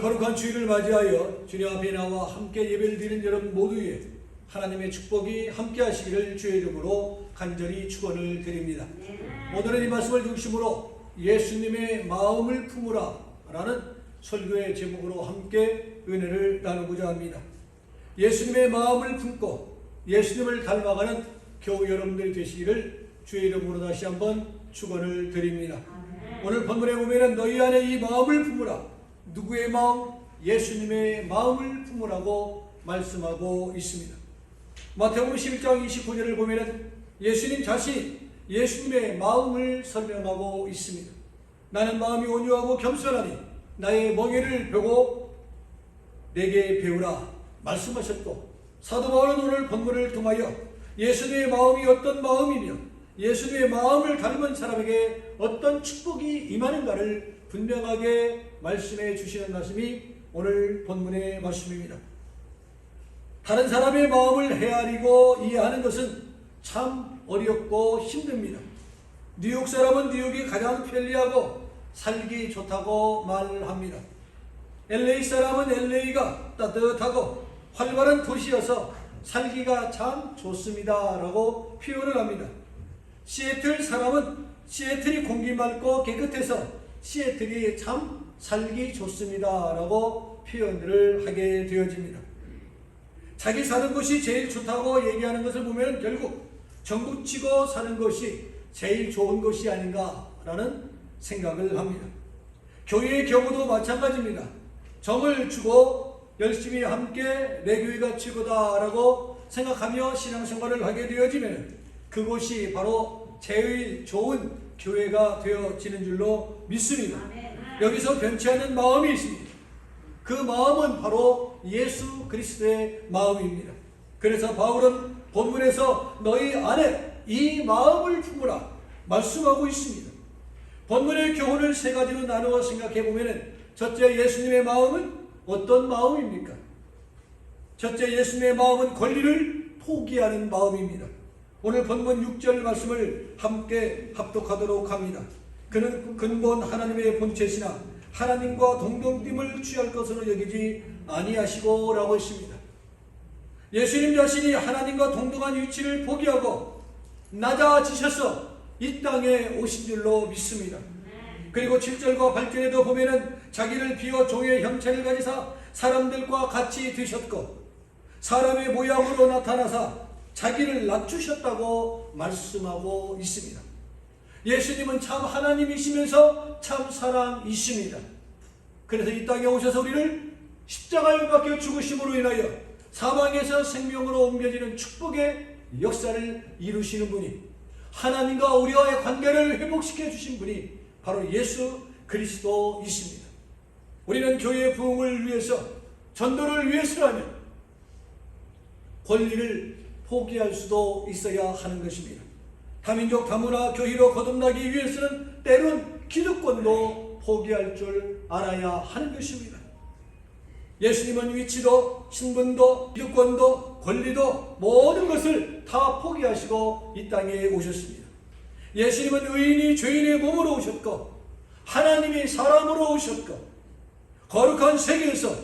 오늘 거룩한 주일을 맞이하여 주님 앞에 나와 함께 예배를 드리는 여러분 모두에 하나님의 축복이 함께 하시기를 주의 이름으로 간절히 축원을 드립니다. 오늘은 이 말씀을 중심으로 예수님의 마음을 품으라 라는 설교의 제목으로 함께 은혜를 나누고자 합니다. 예수님의 마음을 품고 예수님을 닮아가는 교우 여러분들이 되시기를 주의 이름으로 다시 한번 축원을 드립니다. 오늘 본문에 보면은 너희 안에 이 마음을 품으라. 누구의 마음? 예수님의 마음을 품으라고 말씀하고 있습니다. 마태복음 11장 29절을 보면은 예수님 자신 예수님의 마음을 설명하고 있습니다. 나는 마음이 온유하고 겸손하니 나의 멍에를 펴고 내게 배우라 말씀하셨고 사도 바울은 오늘 본문을 통하여 예수님의 마음이 어떤 마음이며 예수님의 마음을 닮은 사람에게 어떤 축복이 임하는가를 분명하게 말씀해 주시는 말씀이 오늘 본문의 말씀입니다. 다른 사람의 마음을 헤아리고 이해하는 것은 참 어렵고 힘듭니다. 뉴욕 사람은 뉴욕이 가장 편리하고 살기 좋다고 말합니다. LA 사람은 LA가 따뜻하고 활발한 도시여서 살기가 참 좋습니다 라고 표현을 합니다. 시애틀 사람은 시애틀이 공기 맑고 깨끗해서 시애틀이 참 살기 좋습니다 라고 표현을 하게 되어집니다. 자기 사는 곳이 제일 좋다고 얘기하는 것을 보면 결국 정부 치고 사는 것이 제일 좋은 것이 아닌가라는 생각을 합니다. 교회의 경우도 마찬가지입니다. 정을 주고 열심히 함께 내 교회가 최고다라고 생각하며 신앙생활을 하게 되어지면 그곳이 바로 제일 좋은 교회가 되어지는 줄로 믿습니다. 여기서 변치 않는 마음이 있습니다. 그 마음은 바로 예수 그리스도의 마음입니다. 그래서 바울은 본문에서 너희 안에 이 마음을 품으라 말씀하고 있습니다. 본문의 교훈을 세 가지로 나누어 생각해 보면은 첫째 예수님의 마음은 어떤 마음입니까? 첫째 예수님의 마음은 권리를 포기하는 마음입니다. 오늘 본문 6절 말씀을 함께 합독하도록 합니다. 그는 근본 하나님의 본체시나 하나님과 동등됨을 취할 것으로 여기지 아니하시고 라고 했습니다. 예수님 자신이 하나님과 동등한 위치를 포기하고 낮아지셔서 이 땅에 오신 줄로 믿습니다. 그리고 7절과 8절에도 보면은 자기를 비워 종의 형체를 가지사 사람들과 같이 드셨고 사람의 모양으로 나타나사 자기를 낮추셨다고 말씀하고 있습니다. 예수님은 참 하나님이시면서 참 사랑이십니다. 그래서 이 땅에 오셔서 우리를 십자가에 박혀 죽으심으로 인하여 사망에서 생명으로 옮겨지는 축복의 역사를 이루시는 분이 하나님과 우리와의 관계를 회복시켜 주신 분이 바로 예수 그리스도이십니다. 우리는 교회의 부흥을 위해서 전도를 위해서라면 권리를 포기할 수도 있어야 하는 것입니다. 다민족 다문화 교회로 거듭나기 위해서는 때론 기득권도 포기할 줄 알아야 하는 것입니다. 예수님은 위치도 신분도 기득권도 권리도 모든 것을 다 포기하시고 이 땅에 오셨습니다. 예수님은 의인이 죄인의 몸으로 오셨고 하나님이 사람으로 오셨고 거룩한 세계에서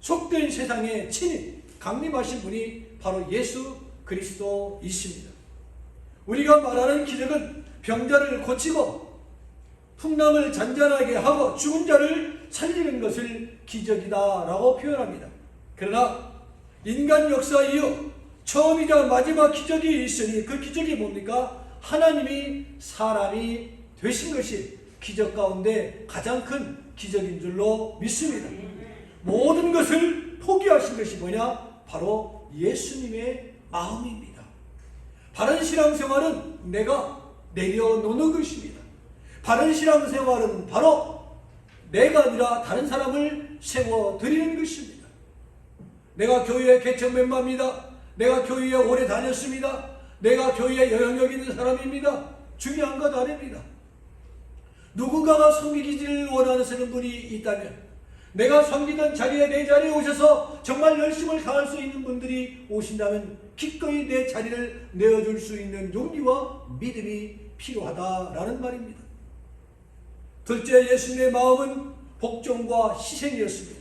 속된 세상에 친히 강림하신 분이 바로 예수 그리스도이십니다. 우리가 말하는 기적은 병자를 고치고 풍랑을 잔잔하게 하고 죽은 자를 살리는 것을 기적이다라고 표현합니다. 그러나 인간 역사 이후 처음이자 마지막 기적이 있으니 그 기적이 뭡니까? 하나님이 사람이 되신 것이 기적 가운데 가장 큰 기적인 줄로 믿습니다. 모든 것을 포기하신 것이 뭐냐? 바로 예수님의 마음입니다. 바른 신앙생활은 내가 내려놓는 것입니다. 바른 신앙생활은 바로 내가 아니라 다른 사람을 세워드리는 것입니다. 내가 교회의 개척 멤버입니다. 내가 교회에 오래 다녔습니다. 내가 교회에 영향력 있는 사람입니다. 중요한 것 아닙니다. 누군가가 섬기기를 원하는 분이 있다면 내가 섬기던 자리에 내 자리에 오셔서 정말 열심을 다할 수 있는 분들이 오신다면 기꺼이 내 자리를 내어줄 수 있는 용기와 믿음이 필요하다라는 말입니다. 둘째 예수님의 마음은 복종과 희생이었습니다.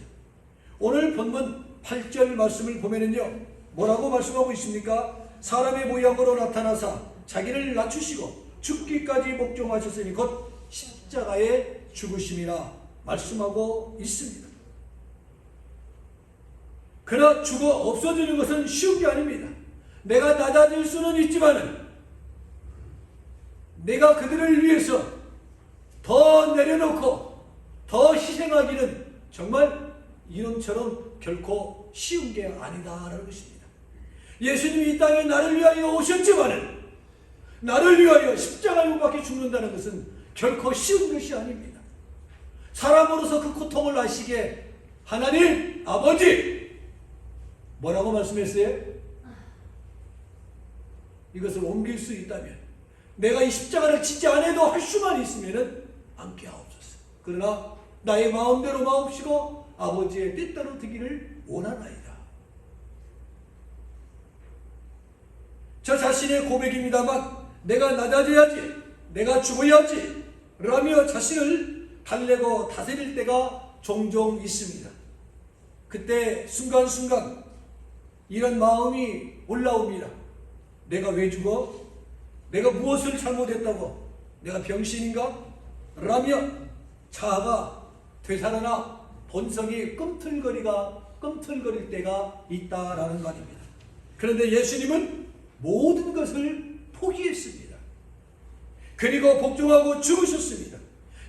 오늘 본문 8절 말씀을 보면은요. 뭐라고 말씀하고 있습니까? 사람의 모양으로 나타나사 자기를 낮추시고 죽기까지 복종하셨으니 곧 십자가에 죽으심이라 말씀하고 있습니다. 그러나 죽어 없어지는 것은 쉬운 게 아닙니다. 내가 낮아질 수는 있지만은 내가 그들을 위해서 더 내려놓고 더 희생하기는 정말 이놈처럼 결코 쉬운 게 아니다라는 것입니다. 예수님이 이 땅에 나를 위하여 오셨지만은 나를 위하여 십자가에 못 박혀 죽는다는 것은 결코 쉬운 것이 아닙니다. 사람으로서 그 고통을 아시게 하나님 아버지 뭐라고 말씀했어요? 이것을 옮길 수 있다면 내가 이 십자가를 지지 않아도 할 수만 있으면은 함께 하옵소서. 그러나 나의 마음대로 마옵시고 아버지의 뜻대로 되기를 원하나이다. 저 자신의 고백입니다만 내가 낮아져야지, 내가 죽어야지 라며 자신을 달래고 다스릴 때가 종종 있습니다. 그때 순간순간 이런 마음이 올라옵니다. 내가 왜 죽어? 내가 무엇을 잘못했다고? 내가 병신인가? 라며 자아가 되살아나 본성이 꿈틀거리가 꿈틀거릴 때가 있다라는 말입니다. 그런데 예수님은 모든 것을 포기했습니다. 그리고 복종하고 죽으셨습니다.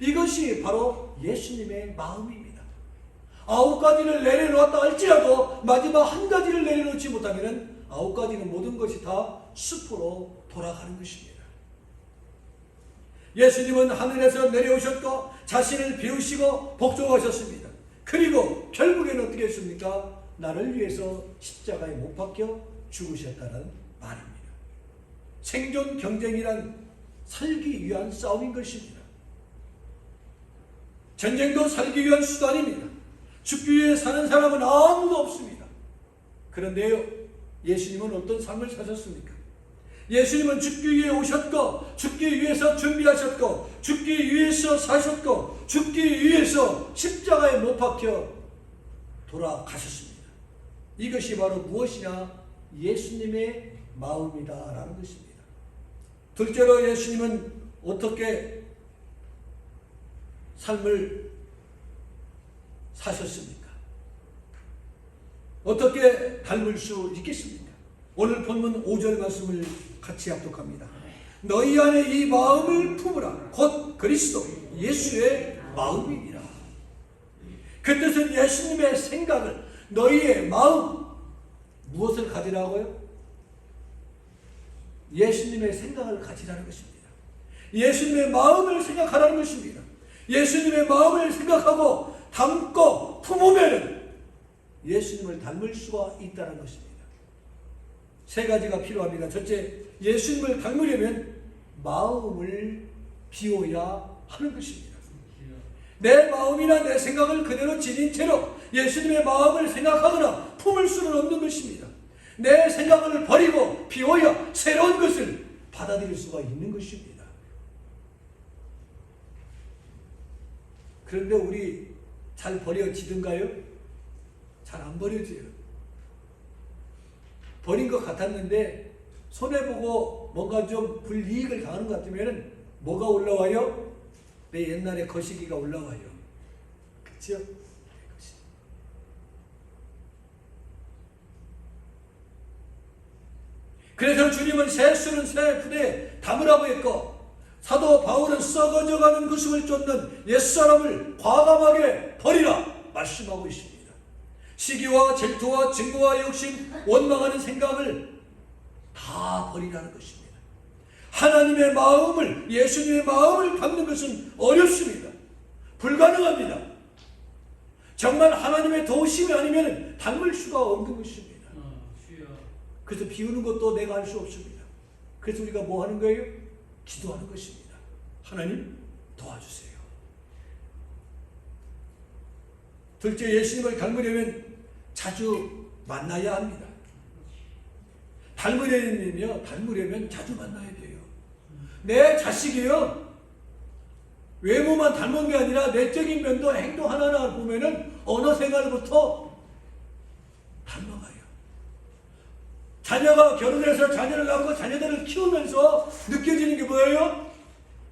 이것이 바로 예수님의 마음입니다. 아홉 가지를 내려놓았다 할지라도 마지막 한 가지를 내려놓지 못하면 아홉 가지는 모든 것이 다 숲으로 돌아가는 것입니다. 예수님은 하늘에서 내려오셨고 자신을 비우시고 복종하셨습니다. 그리고 결국에는 어떻게 했습니까? 나를 위해서 십자가에 못 박혀 죽으셨다는 말입니다. 생존 경쟁이란 살기 위한 싸움인 것입니다. 전쟁도 살기 위한 수단입니다. 죽기 위해 사는 사람은 아무도 없습니다. 그런데요, 예수님은 어떤 삶을 사셨습니까? 예수님은 죽기 위해 오셨고, 죽기 위해서 준비하셨고, 죽기 위해서 사셨고, 죽기 위해서 십자가에 못 박혀 돌아가셨습니다. 이것이 바로 무엇이냐? 예수님의 마음이다라는 것입니다. 둘째로 예수님은 어떻게 삶을 사셨습니까? 어떻게 닮을 수 있겠습니까? 오늘 본문 5절 말씀을 같이 합독합니다. 너희 안에 이 마음을 품으라. 곧 그리스도 예수의 마음이니라. 그 뜻은 예수님의 생각을 너희의 마음 무엇을 가지라고요? 예수님의 생각을 가지라는 것입니다. 예수님의 마음을 생각하라는 것입니다. 예수님의 마음을 생각하고 담고 품으면 예수님을 닮을 수가 있다는 것입니다. 세 가지가 필요합니다. 첫째, 예수님을 닮으려면 마음을 비워야 하는 것입니다. 내 마음이나 내 생각을 그대로 지닌 채로 예수님의 마음을 생각하거나 품을 수는 없는 것입니다. 내 생각을 버리고 비워야 새로운 것을 받아들일 수가 있는 것입니다. 그런데 우리 잘 버려지던가요? 잘 안 버려져요. 버린 것 같았는데 손해보고 뭔가 좀 불이익을 당하는 것 같으면 뭐가 올라와요? 내 옛날에 거시기가 올라와요. 그렇죠? 그래서 주님은 새 술은 새 푸대 담으라고 했고 사도 바울은 썩어져가는 그 숨을 쫓는 옛사람을 과감하게 버리라 말씀하고 있습니다. 시기와 질투와 증거와 욕심, 원망하는 생각을 다 버리라는 것입니다. 하나님의 마음을 예수님의 마음을 담는 것은 어렵습니다. 불가능합니다. 정말 하나님의 도우심이 아니면 담을 수가 없는 것입니다. 그래서 비우는 것도 내가 할 수 없습니다. 그래서 우리가 뭐 하는 거예요? 기도하는 것입니다. 하나님 도와주세요. 둘째 예수님을 닮으려면 자주 만나야 합니다. 닮으려면요, 닮으려면 자주 만나야 돼요. 내 자식이요, 외모만 닮은 게 아니라 내적인 면도 행동 하나하나 보면은 언어 생활부터 닮아가요. 자녀가 결혼해서 자녀를 낳고 자녀들을 키우면서 느껴지는 게 뭐예요?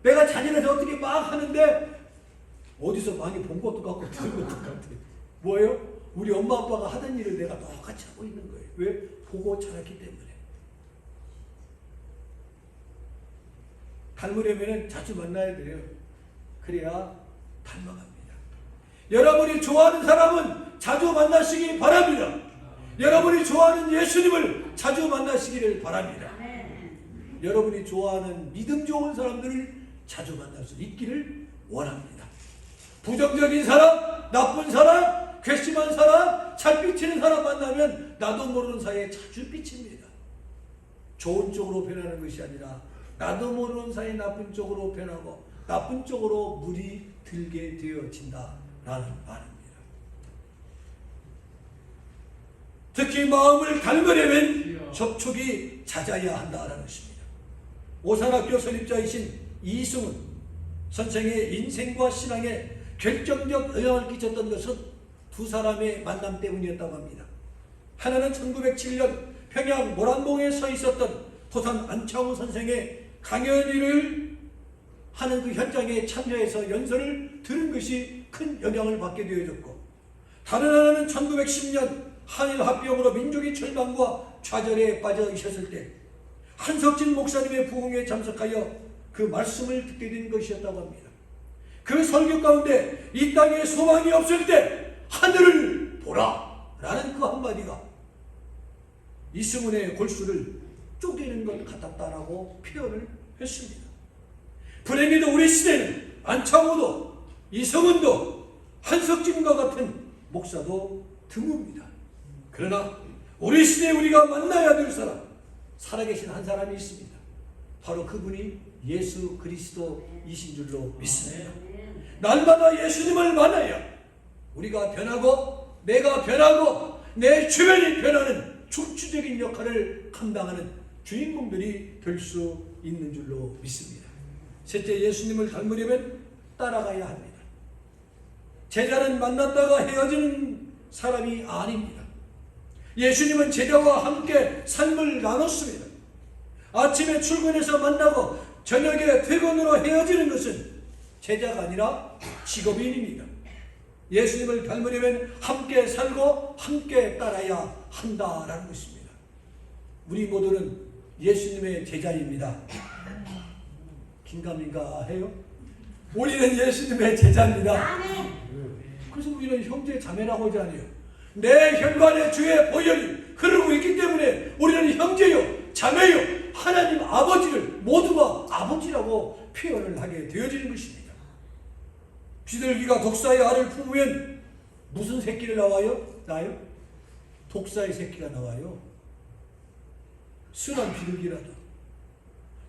내가 자녀를 어떻게 막 하는데 어디서 많이 본 것도 같고 들은 것도 같아. 뭐예요? 우리 엄마 아빠가 하던 일을 내가 똑같이 하고 있는 거예요. 왜? 보고 자랐기 때문에. 닮으려면 자주 만나야 돼요. 그래야 닮아갑니다. 여러분이 좋아하는 사람은 자주 만나시기 바랍니다. 여러분이 좋아하는 예수님을 자주 만나시기를 바랍니다. 여러분이 좋아하는 믿음 좋은 사람들을 자주 만날 수 있기를 원합니다. 부정적인 사람, 나쁜 사람, 괘씸한 사람, 잘 비치는 사람 만나면 나도 모르는 사이에 자주 비칩니다. 좋은 쪽으로 변하는 것이 아니라 나도 모르는 사이 나쁜 쪽으로 변하고 나쁜 쪽으로 물이 들게 되어진다라는 말입니다. 특히 마음을 닮으려면 접촉이 잦아야 한다라는 것입니다. 오산학교 설립자이신 이승훈 선생의 인생과 신앙에 결정적 영향을 끼쳤던 것은 두 사람의 만남 때문이었다고 합니다. 하나는 1907년 평양 모란봉에 서 있었던 토산 안창호 선생의 강연회를 하는 그 현장에 참여해서 연설을 들은 것이 큰 영향을 받게 되어졌고 다른 하나는 1910년 한일 합병으로 민족의 절망과 좌절에 빠져 있었을 때 한석진 목사님의 부흥에 참석하여 그 말씀을 듣게 된 것이었다고 합니다. 그 설교 가운데 이 땅에 소망이 없을 때 하늘을 보라 라는 그 한마디가 이승훈의 골수를 쪼개는 것 같았다라고 표현을 했습니다. 불행히도 우리 시대는 안창호도 이성은도 한석진과 같은 목사도 드뭅니다. 그러나 우리 시대에 우리가 만나야 될 사람, 살아계신 한 사람이 있습니다. 바로 그분이 예수 그리스도이신 줄로 믿습니다. 날마다 예수님을 만나야 우리가 변하고 내가 변하고 내 주변이 변하는 중추적인 역할을 감당하는 주인공들이 될 수 있는 줄로 믿습니다. 셋째 예수님을 닮으려면 따라가야 합니다. 제자는 만났다가 헤어지는 사람이 아닙니다. 예수님은 제자와 함께 삶을 나눴습니다. 아침에 출근해서 만나고 저녁에 퇴근으로 헤어지는 것은 제자가 아니라 직업인입니다. 예수님을 닮으려면 함께 살고 함께 따라야 한다라는 것입니다. 우리 모두는 예수님의 제자입니다. 긴가민가 해요? 우리는 예수님의 제자입니다. 그래서 우리는 형제 자매라고 하지 않아요. 내 혈관의 주의 보혈이 흐르고 있기 때문에 우리는 형제요, 자매요, 하나님 아버지를 모두가 아버지라고 표현을 하게 되어지는 것입니다. 비둘기가 독사의 알을 품으면 무슨 새끼를 나와요? 나요? 독사의 새끼가 나와요. 순한 비둘기라도.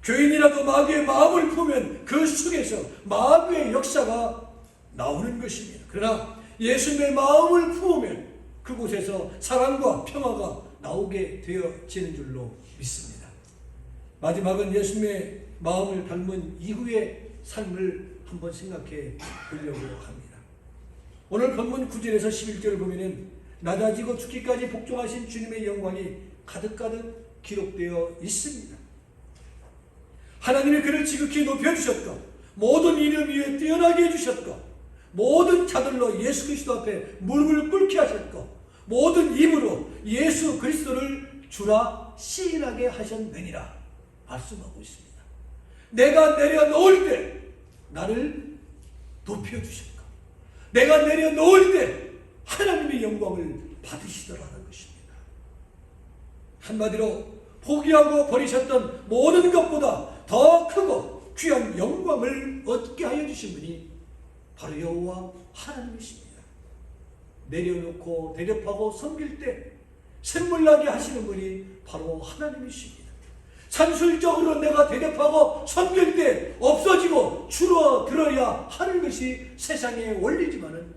교인이라도 마귀의 마음을 품으면 그 속에서 마귀의 역사가 나오는 것입니다. 그러나 예수님의 마음을 품으면 그곳에서 사랑과 평화가 나오게 되어지는 줄로 믿습니다. 마지막은 예수님의 마음을 닮은 이후의 삶을 한번 생각해 보려고 합니다. 오늘 본문 9절에서 11절을 보면은 낮아지고 죽기까지 복종하신 주님의 영광이 가득가득 기록되어 있습니다. 하나님이 그를 지극히 높여주셨고 모든 이름 위에 뛰어나게 해주셨고 모든 자들로 예수 그리스도 앞에 무릎을 꿇게 하셨고 모든 입으로 예수 그리스도를 주라 시인하게 하셨느니라 말씀하고 있습니다. 내가 내려놓을 때 나를 높여주셨고 내가 내려놓을 때 하나님의 영광을 받으시더라는 것입니다. 한마디로 포기하고 버리셨던 모든 것보다 더 크고 귀한 영광을 얻게 하여 주신 분이 바로 여호와 하나님이십니다. 내려놓고 대접하고 섬길 때 샘물나게 하시는 분이 바로 하나님이십니다. 산술적으로 내가 섬길 때 없어지고 줄어들어야 하는 것이 세상의 원리지만은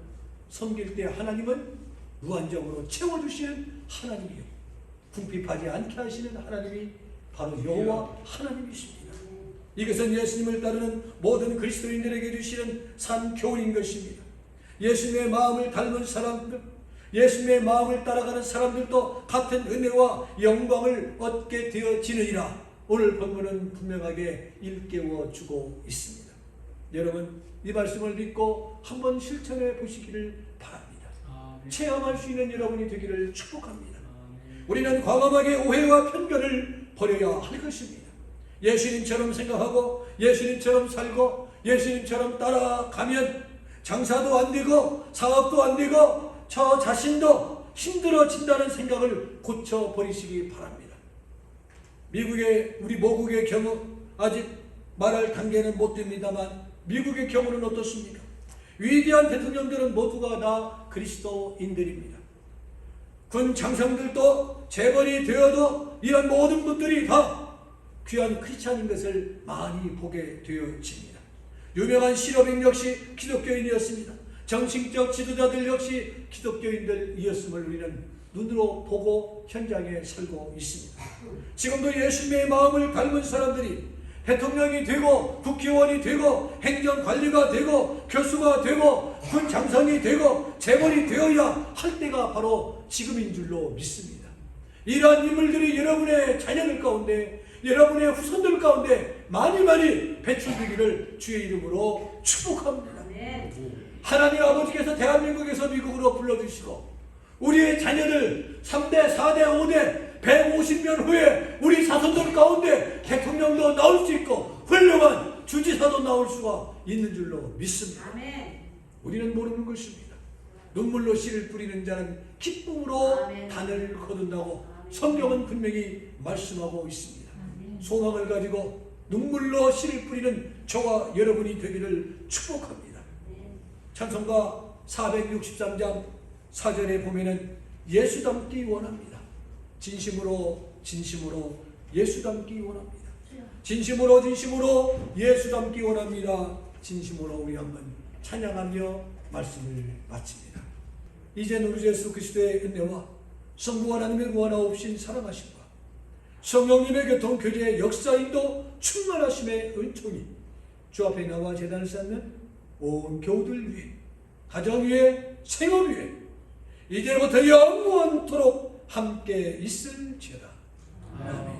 섬길 때 하나님은 무한적으로 채워주시는 하나님이요. 궁핍하지 않게 하시는 하나님이 바로 여호와 하나님이십니다. 이것은 예수님을 따르는 모든 그리스도인들에게 주시는 산 교훈인 것입니다. 예수님의 마음을 닮은 사람들, 예수님의 마음을 따라가는 사람들도 같은 은혜와 영광을 얻게 되어지느니라. 오늘 본문은 분명하게 일깨워 주고 있습니다. 여러분 이 말씀을 믿고 한번 실천해 보시기를 바랍니다. 아멘. 체험할 수 있는 여러분이 되기를 축복합니다. 아멘. 우리는 과감하게 오해와 편견을 버려야 할 것입니다. 예수님처럼 생각하고 예수님처럼 살고 예수님처럼 따라가면 장사도 안 되고 사업도 안 되고 저 자신도 힘들어진다는 생각을 고쳐 버리시기 바랍니다. 미국의 우리 모국의 경우 아직 말할 단계는 못 됩니다만 미국의 경우는 어떻습니까? 위대한 대통령들은 모두가 다 그리스도인들입니다. 군 장성들도 재벌이 되어도 이런 모든 분들이 다 귀한 크리스찬인 것을 많이 보게 되어집니다. 유명한 실업인 역시 기독교인이었습니다. 정신적 지도자들 역시 기독교인들이었음을 우리는 눈으로 보고 현장에 살고 있습니다. 지금도 예수님의 마음을 닮은 사람들이 대통령이 되고 국회의원이 되고 행정관리가 되고 교수가 되고 군 장성이 되고 재벌이 되어야 할 때가 바로 지금인 줄로 믿습니다. 이러한 인물들이 여러분의 자녀들 가운데 여러분의 후손들 가운데 많이 많이 배출되기를 주의 이름으로 축복합니다. 하나님 아버지께서 대한민국에서 미국으로 불러주시고 우리의 자녀들 3대, 4대, 5대, 150년 후에 우리 자손들 가운데 대통령도 나올 수 있고 훌륭한 주지사도 나올 수가 있는 줄로 믿습니다. 우리는 모르는 것입니다. 눈물로 씨를 뿌리는 자는 기쁨으로 아멘. 단을 거둔다고 아멘. 성경은 분명히 말씀하고 있습니다. 소망을 가지고 눈물로 씨를 뿌리는 저와 여러분이 되기를 축복합니다. 찬송가 463장 4절에 보면은 예수 닮기 원합니다. 진심으로 진심으로 예수 닮기 원합니다. 진심으로 진심으로 예수 닮기 원합니다. 진심으로 우리 한번 찬양하며 말씀을 마칩니다. 이젠 우리 예수 그리스도의 은혜와 성부 하나님의 무한하옵신 사랑하심과 성령님의 교통 교제의 역사인도 충만하심의 은총이 주 앞에 나와 재단을 쌓는 온 교우들 위해 가정 위에 생업 위에 이제부터 영원토록 함께 있을지어다. 아멘.